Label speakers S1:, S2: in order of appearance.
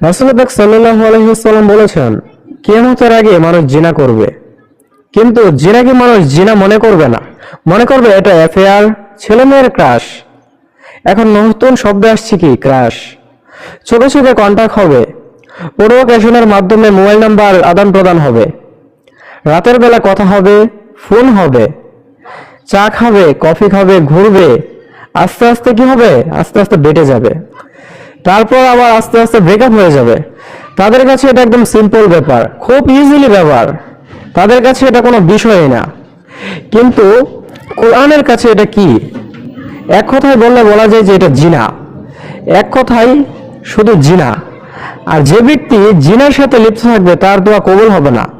S1: রাসুলবাক সাল্লাহ আলহিসাল্লাম বলেছেন কেমতের আগে মানুষ জিনা করবে। কিন্তু জিনাকে মানুষ জিনা মনে করবে না? মনে করবে এটা অ্যাফেয়ার ছেলে মেয়ের ক্রাশ এখন নতুন শব্দ আসছে কি? ক্রাশ ছোট ছোট কন্ট্যাক্ট হবে। প্রোভোকেশনের মাধ্যমে মোবাইল নাম্বার আদান প্রদান হবে। রাতের বেলা কথা হবে ফোন হবে। চা খাবে কফি খাবে, ঘুরবে। আস্তে আস্তে কি হবে? আস্তে আস্তে বেটে যাবে। তারপর আবার আস্তে আস্তে ব্রেকআপ হয়ে যাবে। তাদের কাছে এটা একদম সিম্পল ব্যাপার, খুব ইজিলি ব্যাপার। তাদের কাছে এটা কোনো বিষয়ই না। কিন্তু কোরআনের কাছে এটা কি? এক কথায় বললে বলা যায় যে এটা জিনা। এক কথায় শুধু জিনা। আর যে ব্যক্তি জিনার সাথে লিপ্ত থাকবে, তার দোয়া কবুল হবে না।